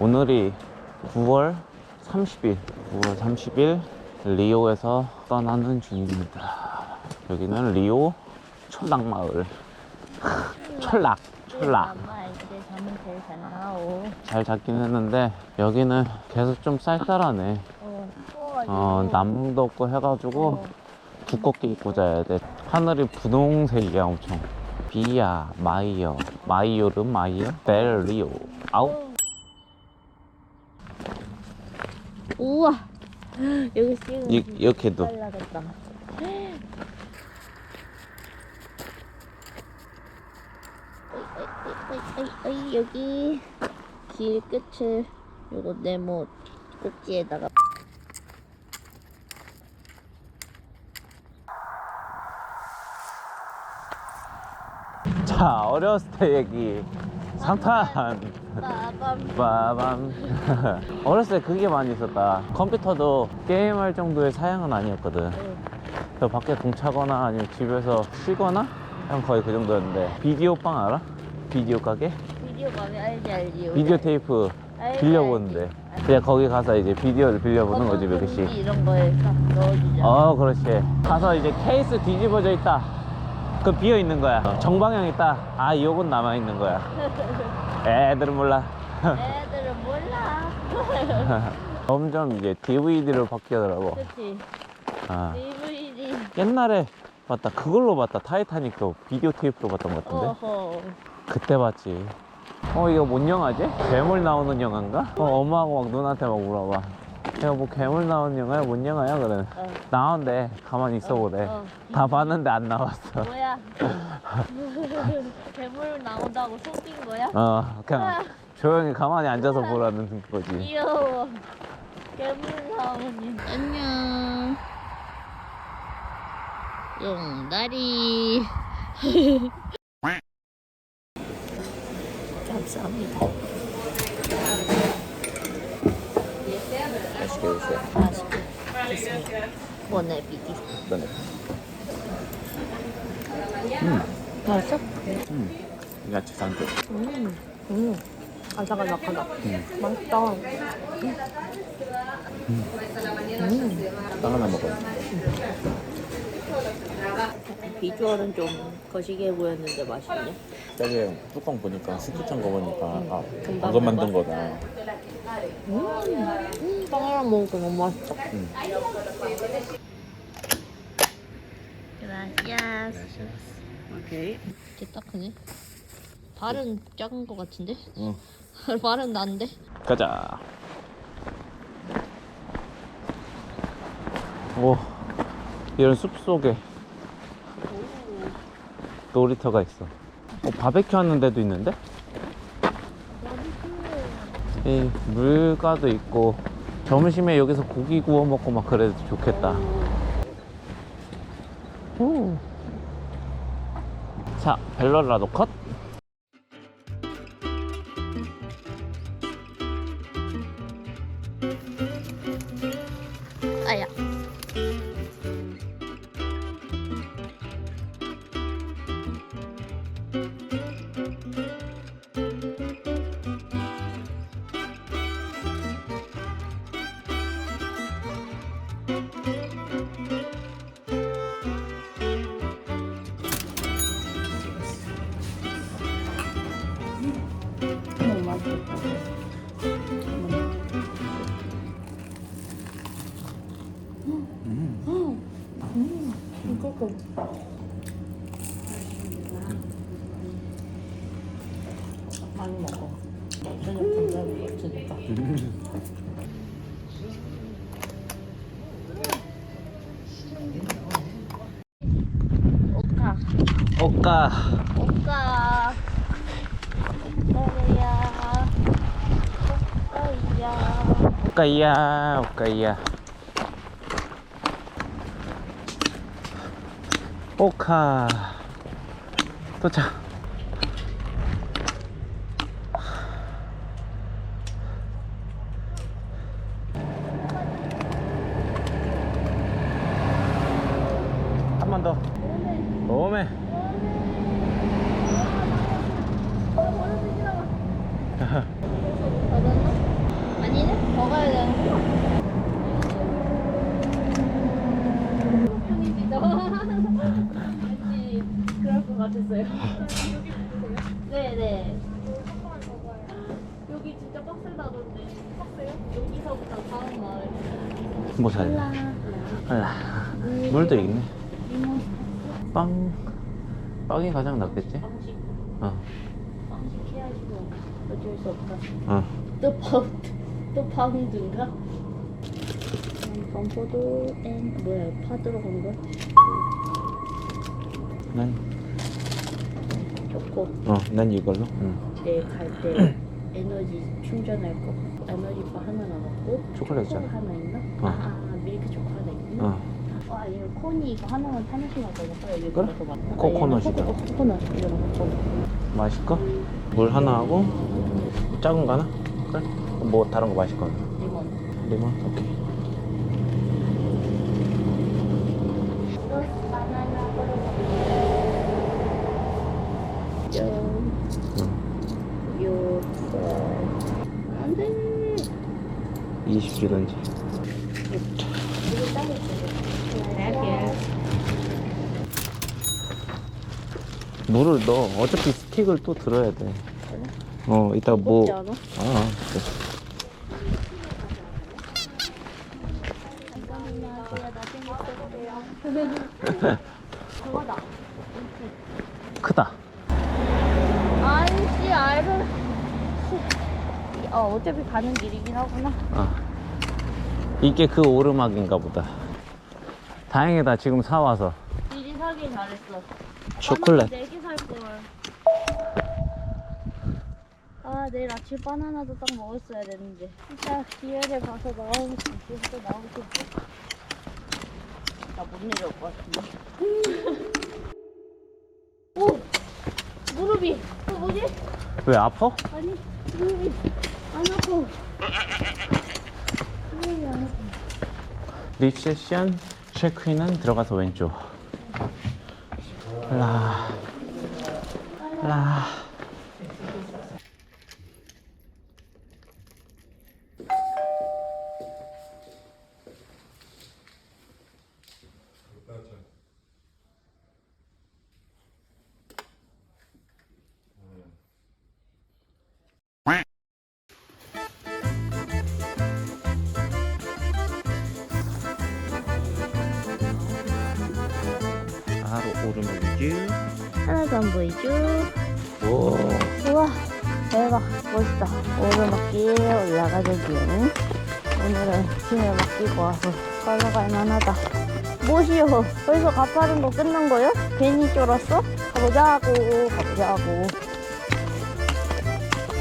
오늘이 9월 30일, 9월 30일 리오에서 떠나는 중입니다. 여기는 리오 이제 잠은 제일 잘 잡긴 했는데 여기는 계속 좀 쌀쌀하네. 어, 남도 없고 해가지고 어, 두껍게 입고 자야 돼. 하늘이 분홍색이야 엄청. 비야, 마이어, 마이오름, 마이어, 벨 리오, 아웃. 우와. 여기 지금 이, 이렇게도. 빨라졌다. 어이, 어이, 어이, 어이, 여기 길 끝을 요거 네모 꼭지에다가 자, 어렸을 때 얘기. 상탄. 빠밤 빠밤. 어렸을 때 그게 많이 있었다. 컴퓨터도 게임할 정도의 사양은 아니었거든. 저 밖에 공차거나 아니면 집에서 쉬거나 그냥 거의 그 정도였는데 비디오방 알아? 비디오 가게? 비디오 가면 알지 알지 비디오 테이프 알지, 빌려보는데 그냥 거기 가서 이제 비디오를 빌려보는 거지 몇 어떤 개씩 이런 거에 딱 넣어주잖아 어 그렇지 가서 이제 케이스 뒤집어져 있다 그 비어 있는 거야. 정방향 있다 아 요건 남아 있는 거야. 애들은 몰라. 애들은 몰라. 점점 이제 DVD로 바뀌더라고. 그치. 아, DVD 옛날에 맞다. 그걸로 봤다. 타이타닉도 비디오 테이프로 봤던 것 같은데? 어허. 그때 봤지. 어 이거 뭔 영화지? 괴물 나오는 영화인가? 어 엄마하고 막 누나한테 막 물어봐 내가 뭐 괴물 나오는 영화야? 뭔 영화야? 그래 어. 나온대 가만히 있어 보래 어. 다 봤는데 안 나왔어 뭐야 괴물 나온다고 속인 거야? 어 그냥 조용히 가만히 앉아서 보라는 거지 귀여워 괴물 나오니 안녕 용다리 감사합니다 맛있게 드세요. 맛있게 됐습니다 원의 비디 너네 맛있어? 음. 야채 산뜻 음, 음, 아삭아삭하다. 음. 맛있다. 빵 하나 먹어 비주얼은 좀 거시기해 보였는데 맛있네. 저기 뚜껑 보니까 스티창 거 보니까 아 금방 이거 만든. 거다 음, 음, 빵이랑 먹으니까 너무 맛있다. 음. gracias. 오케이. 이게 딱 크네. 발은 작은 것 같은데? 응 발은 난데? 가자. 오, 이런 숲 속에 놀이터가 있어. 어, 바베큐 하는 데도 있는데? 이 물가도 있고 점심에 여기서 고기 구워 먹고 막 그래도 좋겠다. 오. 자, 벨러라도 컷. 많이 먹어. 저녁 감자를 없으니까. 오카, 오까. 오카, 오카야, 오까이야, 오까이야. 오카. 도착. 한 번 더. 오메. 받았나? 같았어요. 네네. 여기 진짜 빡세다던데. 빡세요? 여기서부터 다음 마을. 뭐 사야 라 돼? 알라. 물도 있네. 빵. 빵이 가장 낫겠지? 빵식. 어. 빵식 해야지 뭐. 어쩔 수 없다. 어. 또 파운드. 또 파운드인가? 음, 건포도 앤 뭐야 파 들어간 거? 난, 좋고 어, 난 이걸로. 응. 내일 갈 때 에너지 충전할 거 에너지바 하나 남았고 초콜릿 초코 있잖아. 하나 있나? 어. 아 밀크 초코 하나 있나? 어. 와 이거 코니 이거 하나만 타나씩 먹어볼까? 여기 그래? 코코넛이다. 아, 얘는 코코- 코코넛 이거 먹고 마실 거? 물 하나 하고, 작은 거 하나? 그래? 뭐 다른 거 마실 거? 리몬 리몬? 오케이. 짠 응. 요살 안돼 20주던지. 이거 따겠어 물을 넣어. 어차피 스틱을 또 들어야 돼. 어, 이따 뭐. 않아? 아, 그래. 크다. 아이씨 알을 어 어차피 가는 길이긴 하구나 어. 이게 그 오르막인가 보다. 다행이다. 지금 사와서. 미리 사길 잘했어 초콜릿. 4개 살걸 아 내일 아침 바나나도 딱 먹었어야 되는데 진짜 기회를 봐서 나오고 싶어 또 나오고 싶어 나못 내려올 것 같은데 오! 무릎이 어, 뭐지? 왜 아파? 아니 무릎이 안 리셉션 체크인은 들어가서 왼쪽. 라. 라. 바로 오르막이지. 하나도 안 보이죠? 오. 우와 대박 멋있다 오르막길 올라가자기에는 오늘은 짐을 맡기고 와서 걸어갈 만하다 뭐시여 벌써 가파른 거 끝난 거요? 괜히 쫄았어? 가보자고 가보자고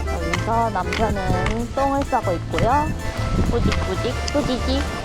여기서 남편은 똥을 싸고 있고요 꾸직꾸직 꾸지직